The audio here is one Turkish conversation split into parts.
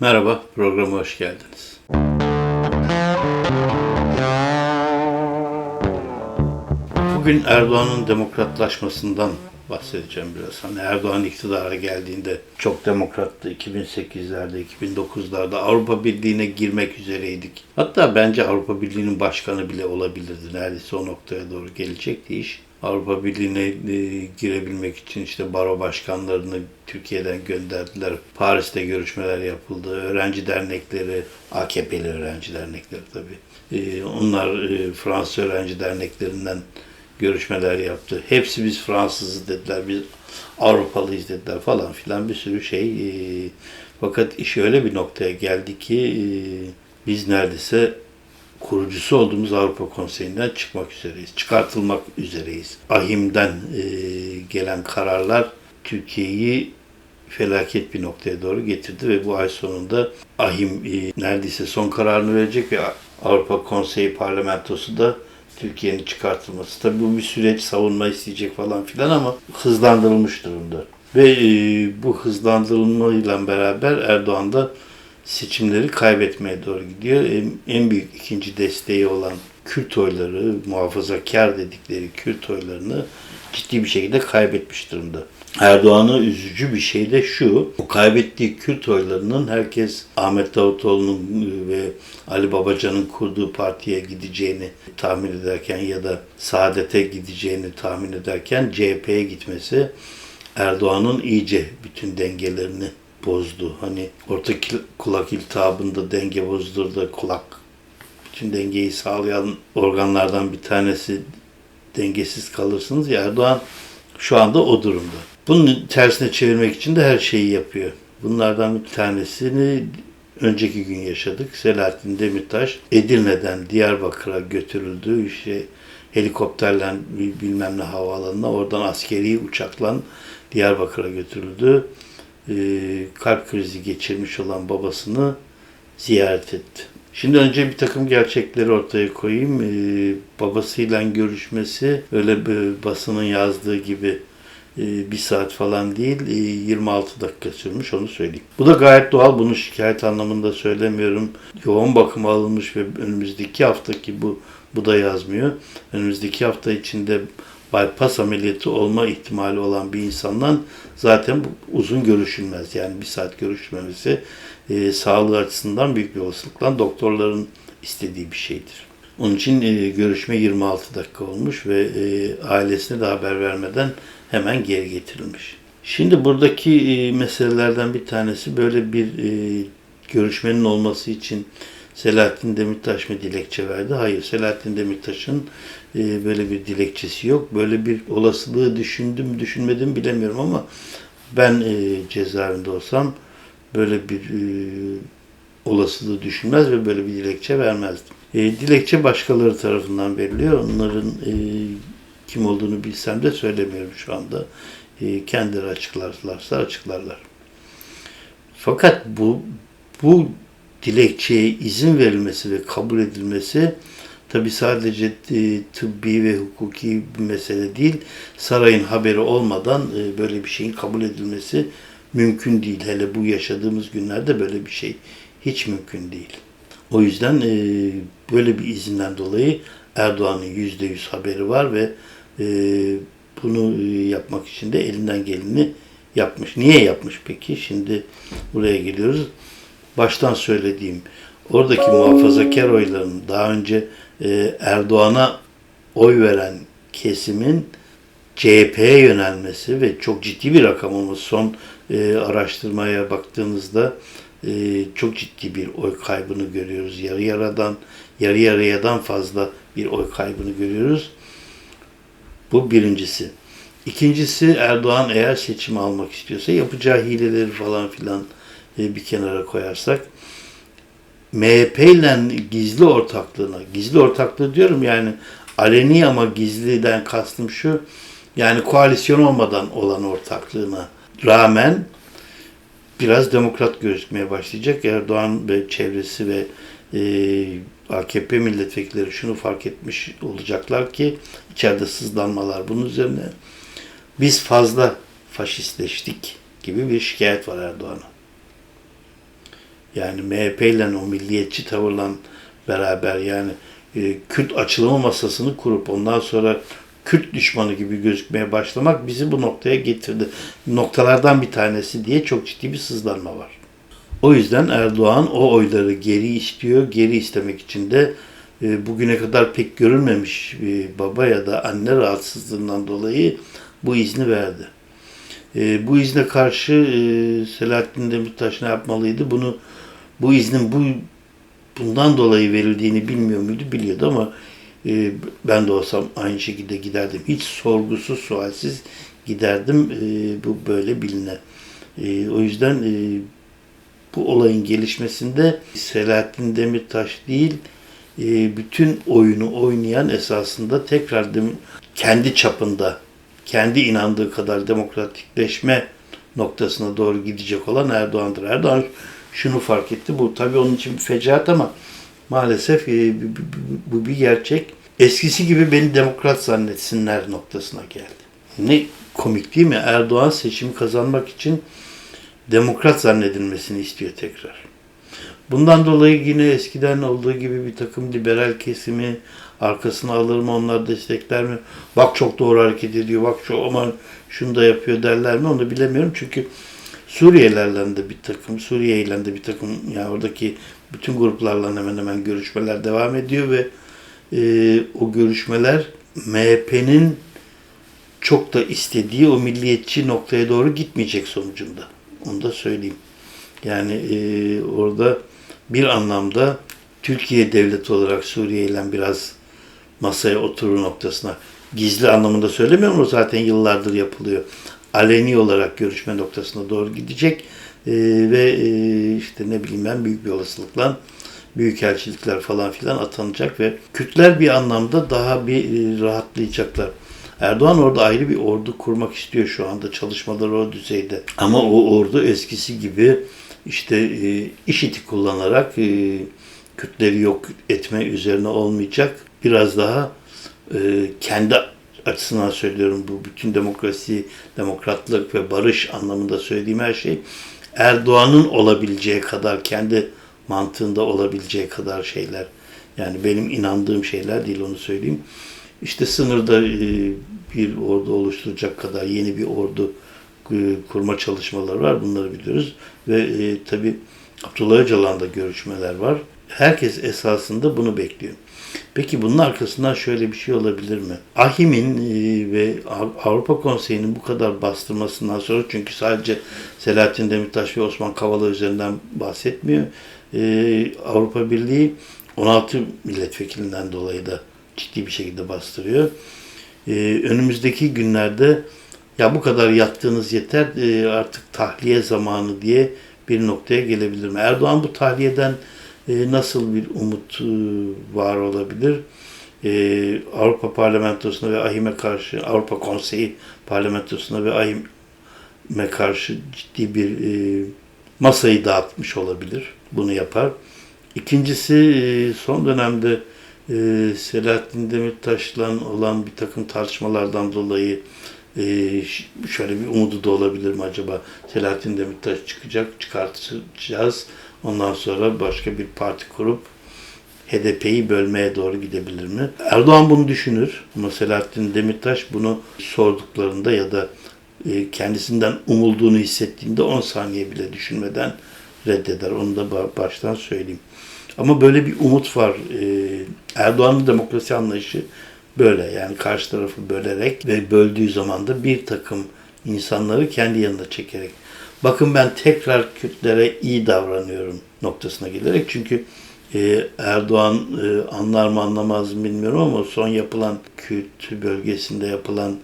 Merhaba, programa hoş geldiniz. Bugün Erdoğan'ın demokratlaşmasından bahsedeceğim biraz. Hani Erdoğan iktidara geldiğinde çok demokrattı. 2008'lerde, 2009'larda Avrupa Birliği'ne girmek üzereydik. Hatta bence Avrupa Birliği'nin başkanı bile olabilirdi. Neredeyse o noktaya doğru gelecekti iş. Avrupa Birliği'ne e, girebilmek için işte baro başkanlarını Türkiye'den gönderdiler. Paris'te görüşmeler yapıldı. Öğrenci dernekleri, AKP'li öğrenci dernekleri tabii. E, onlar e, Fransız öğrenci derneklerinden görüşmeler yaptı. Hepsi biz Fransızız dediler, biz Avrupalıyız dediler falan filan bir sürü şey. Fakat iş öyle bir noktaya geldi ki e, biz neredeyse kurucusu olduğumuz Avrupa Konseyi'nden çıkmak üzereyiz. Çıkartılmak üzereyiz. Ahim'den e, gelen kararlar Türkiye'yi felaket bir noktaya doğru getirdi ve bu ay sonunda Ahim e, neredeyse son kararını verecek ve Avrupa Konseyi parlamentosu da Türkiye'nin çıkartılması. Tabii bu bir süreç savunma isteyecek falan filan ama hızlandırılmış durumda. Ve e, bu hızlandırılmayla beraber Erdoğan da seçimleri kaybetmeye doğru gidiyor. En, büyük ikinci desteği olan Kürt oyları, muhafazakar dedikleri Kürt oylarını ciddi bir şekilde kaybetmiş durumda. Erdoğan'a üzücü bir şey de şu, o kaybettiği Kürt oylarının herkes Ahmet Davutoğlu'nun ve Ali Babacan'ın kurduğu partiye gideceğini tahmin ederken ya da Saadet'e gideceğini tahmin ederken CHP'ye gitmesi Erdoğan'ın iyice bütün dengelerini bozdu. Hani orta kulak iltihabında denge bozdurdu. Kulak bütün dengeyi sağlayan organlardan bir tanesi dengesiz kalırsınız ya Erdoğan şu anda o durumda. Bunun tersine çevirmek için de her şeyi yapıyor. Bunlardan bir tanesini önceki gün yaşadık. Selahattin Demirtaş Edirne'den Diyarbakır'a götürüldü. İşte helikopterle bilmem ne havaalanına oradan askeri uçakla Diyarbakır'a götürüldü. Ee, kalp krizi geçirmiş olan babasını ziyaret etti. Şimdi önce bir takım gerçekleri ortaya koyayım. Ee, babasıyla görüşmesi öyle bir basının yazdığı gibi e, bir saat falan değil 26 e, dakika sürmüş onu söyleyeyim. Bu da gayet doğal bunu şikayet anlamında söylemiyorum. Yoğun bakıma alınmış ve önümüzdeki haftaki bu bu da yazmıyor. Önümüzdeki hafta içinde bypass ameliyatı olma ihtimali olan bir insandan zaten uzun görüşülmez. Yani bir saat görüşmemesi e, sağlığı açısından büyük bir olasılıkla doktorların istediği bir şeydir. Onun için e, görüşme 26 dakika olmuş ve e, ailesine de haber vermeden hemen geri getirilmiş. Şimdi buradaki e, meselelerden bir tanesi böyle bir e, görüşmenin olması için Selahattin Demirtaş mı dilekçe verdi? Hayır, Selahattin Demirtaş'ın e, böyle bir dilekçesi yok. Böyle bir olasılığı düşündüm, düşünmedim bilemiyorum ama ben e, cezaevinde olsam böyle bir e, olasılığı düşünmez ve böyle bir dilekçe vermezdim. E, dilekçe başkaları tarafından veriliyor. Onların e, kim olduğunu bilsem de söylemiyorum şu anda. Kendileri açıklarlarsa açıklarlar. Fakat bu bu dilekçeye izin verilmesi ve kabul edilmesi tabi sadece e, tıbbi ve hukuki bir mesele değil. Sarayın haberi olmadan e, böyle bir şeyin kabul edilmesi mümkün değil. Hele bu yaşadığımız günlerde böyle bir şey hiç mümkün değil. O yüzden e, böyle bir izinden dolayı Erdoğan'ın yüzde yüz haberi var ve bunu yapmak için de elinden geleni yapmış. Niye yapmış peki? Şimdi buraya geliyoruz. Baştan söylediğim oradaki muhafazakar oyların daha önce e, Erdoğan'a oy veren kesimin CHP'ye yönelmesi ve çok ciddi bir rakam olması son e, araştırmaya baktığınızda e, çok ciddi bir oy kaybını görüyoruz. Yarı yaradan, yarı yarıyadan fazla bir oy kaybını görüyoruz. Bu birincisi. İkincisi Erdoğan eğer seçim almak istiyorsa yapacağı hileleri falan filan e, bir kenara koyarsak MHP ile gizli ortaklığına, gizli ortaklığı diyorum yani aleni ama gizliden kastım şu, yani koalisyon olmadan olan ortaklığına rağmen biraz demokrat gözükmeye başlayacak. Erdoğan ve çevresi ve e, AKP milletvekilleri şunu fark etmiş olacaklar ki içeride sızlanmalar bunun üzerine biz fazla faşistleştik gibi bir şikayet var Erdoğan'a. Yani MHP ile o milliyetçi tavırla beraber yani e, Kürt açılımı masasını kurup ondan sonra Kürt düşmanı gibi gözükmeye başlamak bizi bu noktaya getirdi. Noktalardan bir tanesi diye çok ciddi bir sızlanma var. O yüzden Erdoğan o oyları geri istiyor. Geri istemek için de e, bugüne kadar pek görülmemiş e, baba ya da anne rahatsızlığından dolayı bu izni verdi. E, bu izne karşı e, Selahattin Demirtaş ne yapmalıydı? Bunu bu iznin bu bundan dolayı verildiğini bilmiyor muydu? Biliyordu ama e, ben de olsam aynı şekilde giderdim. Hiç sorgusuz, sualsiz giderdim. E, bu böyle biline. E, o yüzden e, bu olayın gelişmesinde Selahattin Demirtaş değil, e, bütün oyunu oynayan esasında tekrar dem- kendi çapında, kendi inandığı kadar demokratikleşme noktasına doğru gidecek olan Erdoğan'dır. Erdoğan şunu fark etti. Bu tabii onun için fecaat ama maalesef e, bu- bir gerçek. Eskisi gibi beni demokrat zannetsinler noktasına geldi. Ne komik değil mi? Erdoğan seçimi kazanmak için demokrat zannedilmesini istiyor tekrar. Bundan dolayı yine eskiden olduğu gibi bir takım liberal kesimi arkasına alır mı, onlar destekler mi? Bak çok doğru hareket ediyor, bak şu aman şunu da yapıyor derler mi onu bilemiyorum. Çünkü Suriyelilerle de bir takım, Suriye ile de bir takım yani oradaki bütün gruplarla hemen hemen görüşmeler devam ediyor ve e, o görüşmeler MHP'nin çok da istediği o milliyetçi noktaya doğru gitmeyecek sonucunda. Onu da söyleyeyim. Yani e, orada bir anlamda Türkiye devleti olarak Suriye ile biraz masaya oturur noktasına gizli anlamında söylemiyorum o zaten yıllardır yapılıyor. Aleni olarak görüşme noktasına doğru gidecek E, ve e, işte ne bileyim ben büyük bir olasılıkla büyükelçilikler falan filan atanacak ve Kürtler bir anlamda daha bir e, rahatlayacaklar. Erdoğan orada ayrı bir ordu kurmak istiyor şu anda çalışmaları o düzeyde. Ama o ordu eskisi gibi işte e, IŞİD'i kullanarak e, Kürtleri yok etme üzerine olmayacak. Biraz daha e, kendi açısından söylüyorum bu bütün demokrasi, demokratlık ve barış anlamında söylediğim her şey Erdoğan'ın olabileceği kadar kendi mantığında olabileceği kadar şeyler. Yani benim inandığım şeyler değil onu söyleyeyim. İşte sınırda e, bir ordu oluşturacak kadar yeni bir ordu e, kurma çalışmaları var. Bunları biliyoruz. Ve e, tabi Abdullah Öcalan'da görüşmeler var. Herkes esasında bunu bekliyor. Peki bunun arkasından şöyle bir şey olabilir mi? Ahim'in e, ve Av- Avrupa Konseyi'nin bu kadar bastırmasından sonra çünkü sadece Selahattin Demirtaş ve Osman Kavala üzerinden bahsetmiyor. E, Avrupa Birliği 16 milletvekilinden dolayı da ciddi bir şekilde bastırıyor. Ee, önümüzdeki günlerde ya bu kadar yattığınız yeter e, artık tahliye zamanı diye bir noktaya gelebilir mi? Erdoğan bu tahliyeden e, nasıl bir umut e, var olabilir? E, Avrupa Parlamentosu'na ve AHİM'e karşı, Avrupa Konseyi Parlamentosu'na ve AHİM'e karşı ciddi bir e, masayı dağıtmış olabilir. Bunu yapar. İkincisi e, son dönemde e, Selahattin Demirtaş'la olan bir takım tartışmalardan dolayı e, şöyle bir umudu da olabilir mi acaba? Selahattin Demirtaş çıkacak, çıkartacağız. Ondan sonra başka bir parti kurup HDP'yi bölmeye doğru gidebilir mi? Erdoğan bunu düşünür ama Selahattin Demirtaş bunu sorduklarında ya da e, kendisinden umulduğunu hissettiğinde 10 saniye bile düşünmeden reddeder. Onu da ba- baştan söyleyeyim. Ama böyle bir umut var. Ee, Erdoğan'ın demokrasi anlayışı böyle. Yani karşı tarafı bölerek ve böldüğü zaman da bir takım insanları kendi yanına çekerek. Bakın ben tekrar Kürtlere iyi davranıyorum noktasına gelerek. Çünkü e, Erdoğan e, anlar mı anlamaz mı bilmiyorum ama son yapılan Kürt bölgesinde yapılan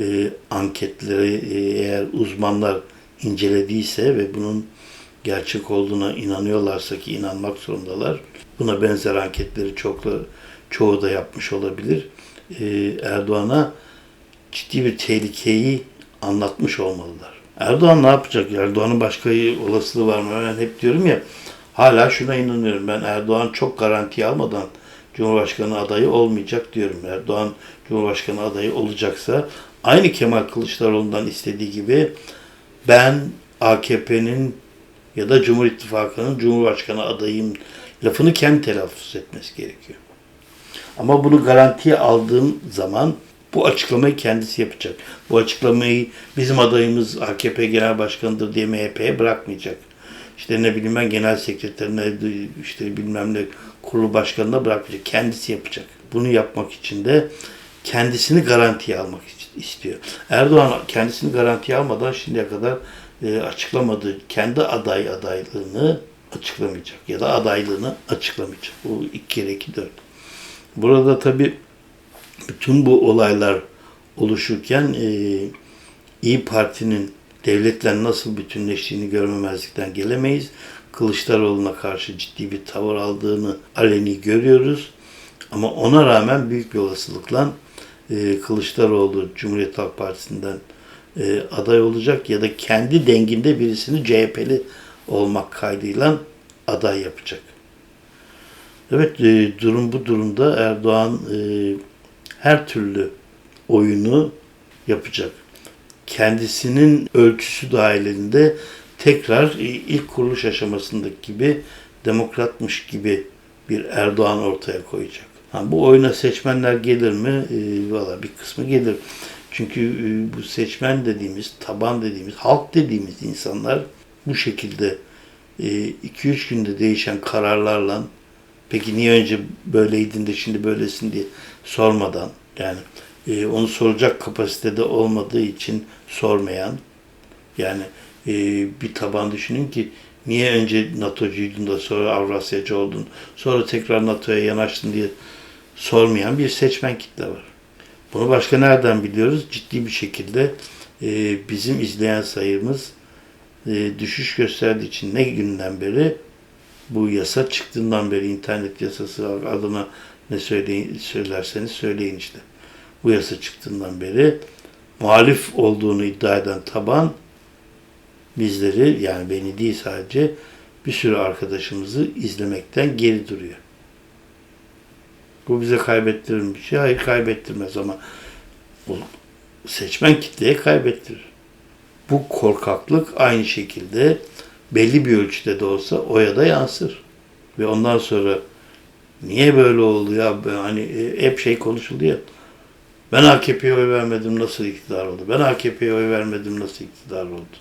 e, anketleri e, eğer uzmanlar incelediyse ve bunun gerçek olduğuna inanıyorlarsa ki inanmak zorundalar. Buna benzer anketleri çokla, çoğu da yapmış olabilir. Ee, Erdoğan'a ciddi bir tehlikeyi anlatmış olmalılar. Erdoğan ne yapacak? Erdoğan'ın başka olasılığı var mı? Ben hep diyorum ya hala şuna inanıyorum. Ben Erdoğan çok garanti almadan Cumhurbaşkanı adayı olmayacak diyorum. Erdoğan Cumhurbaşkanı adayı olacaksa aynı Kemal Kılıçdaroğlu'ndan istediği gibi ben AKP'nin ya da Cumhur İttifakı'nın Cumhurbaşkanı adayım lafını kendi telaffuz etmesi gerekiyor. Ama bunu garantiye aldığım zaman bu açıklamayı kendisi yapacak. Bu açıklamayı bizim adayımız AKP Genel Başkanı'dır diye MHP'ye bırakmayacak. İşte ne bileyim ben genel sekreterine işte bilmem ne kurulu başkanına bırakmayacak. Kendisi yapacak. Bunu yapmak için de kendisini garantiye almak istiyor. Erdoğan kendisini garantiye almadan şimdiye kadar e, açıklamadığı kendi aday adaylığını açıklamayacak ya da adaylığını açıklamayacak. Bu iki kere iki dört. Burada tabi bütün bu olaylar oluşurken e, İyi Parti'nin devletle nasıl bütünleştiğini görmemezlikten gelemeyiz. Kılıçdaroğlu'na karşı ciddi bir tavır aldığını aleni görüyoruz. Ama ona rağmen büyük bir olasılıkla e, Kılıçdaroğlu Cumhuriyet Halk Partisi'nden e, aday olacak ya da kendi denginde birisini CHP'li olmak kaydıyla aday yapacak. Evet e, durum bu durumda Erdoğan e, her türlü oyunu yapacak. Kendisinin ölçüsü dahilinde tekrar ilk kuruluş aşamasındaki gibi demokratmış gibi bir Erdoğan ortaya koyacak. Ha, bu oyuna seçmenler gelir mi? E, Valla bir kısmı gelir. Çünkü e, bu seçmen dediğimiz, taban dediğimiz, halk dediğimiz insanlar bu şekilde 2-3 e, günde değişen kararlarla peki niye önce böyleydin de şimdi böylesin diye sormadan yani e, onu soracak kapasitede olmadığı için sormayan yani e, bir taban düşünün ki niye önce NATO'cuydun da sonra Avrasyacı oldun sonra tekrar NATO'ya yanaştın diye sormayan bir seçmen kitle var. Bunu başka nereden biliyoruz? Ciddi bir şekilde e, bizim izleyen sayımız e, düşüş gösterdiği için ne günden beri bu yasa çıktığından beri internet yasası adına ne söyleyin, söylerseniz söyleyin işte. Bu yasa çıktığından beri muhalif olduğunu iddia eden taban bizleri yani beni değil sadece bir sürü arkadaşımızı izlemekten geri duruyor. Bu bize kaybettirir mi bir şey? Hayır kaybettirmez ama bu seçmen kitleye kaybettirir. Bu korkaklık aynı şekilde belli bir ölçüde de olsa oya da yansır. Ve ondan sonra niye böyle oldu ya? Hani e, hep şey konuşuldu ya. Ben AKP'ye oy vermedim nasıl iktidar oldu? Ben AKP'ye oy vermedim nasıl iktidar oldu?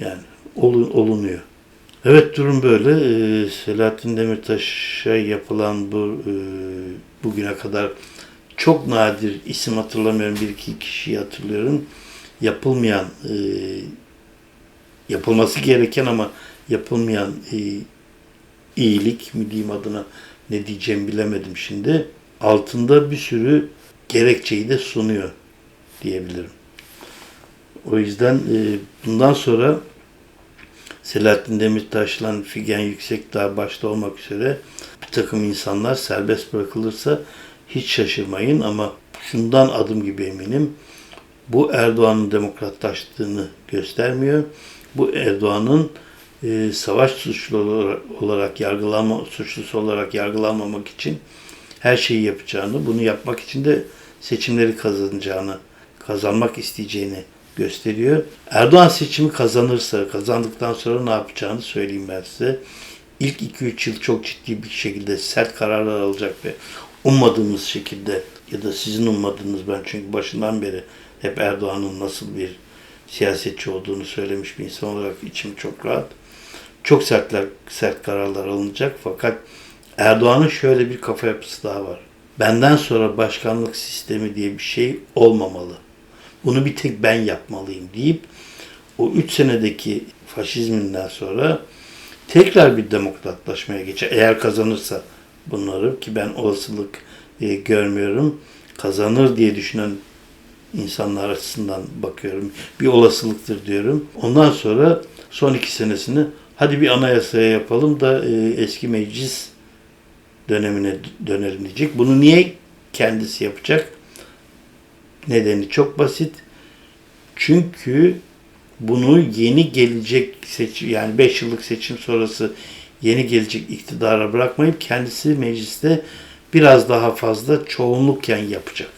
Yani olunuyor. Evet durum böyle. Ee, Selahattin Demirtaş'a yapılan bu e, bugüne kadar çok nadir isim hatırlamıyorum bir iki kişiyi hatırlıyorum. Yapılmayan e, yapılması gereken ama yapılmayan e, iyilik mi diyeyim adına ne diyeceğim bilemedim şimdi. Altında bir sürü gerekçeyi de sunuyor diyebilirim. O yüzden e, bundan sonra Selahattin Demirtaş'la Figen Yüksekdağ başta olmak üzere bir takım insanlar serbest bırakılırsa hiç şaşırmayın ama şundan adım gibi eminim. Bu Erdoğan'ın demokratlaştığını göstermiyor. Bu Erdoğan'ın e, savaş suçlu olarak yargılanma suçlusu olarak yargılanmamak için her şeyi yapacağını, bunu yapmak için de seçimleri kazanacağını, kazanmak isteyeceğini gösteriyor. Erdoğan seçimi kazanırsa, kazandıktan sonra ne yapacağını söyleyeyim ben size. İlk 2-3 yıl çok ciddi bir şekilde sert kararlar alacak ve ummadığımız şekilde ya da sizin ummadığınız ben çünkü başından beri hep Erdoğan'ın nasıl bir siyasetçi olduğunu söylemiş bir insan olarak içim çok rahat. Çok sertler, sert kararlar alınacak fakat Erdoğan'ın şöyle bir kafa yapısı daha var. Benden sonra başkanlık sistemi diye bir şey olmamalı. Bunu bir tek ben yapmalıyım deyip o üç senedeki faşizminden sonra tekrar bir demokratlaşmaya geçer. Eğer kazanırsa bunları ki ben olasılık e, görmüyorum. Kazanır diye düşünen insanlar açısından bakıyorum. Bir olasılıktır diyorum. Ondan sonra son iki senesini hadi bir anayasaya yapalım da e, eski meclis dönemine dönelim diyecek. Bunu niye kendisi yapacak? Nedeni çok basit. Çünkü bunu yeni gelecek seçim yani 5 yıllık seçim sonrası yeni gelecek iktidara bırakmayıp kendisi mecliste biraz daha fazla çoğunlukken yapacak.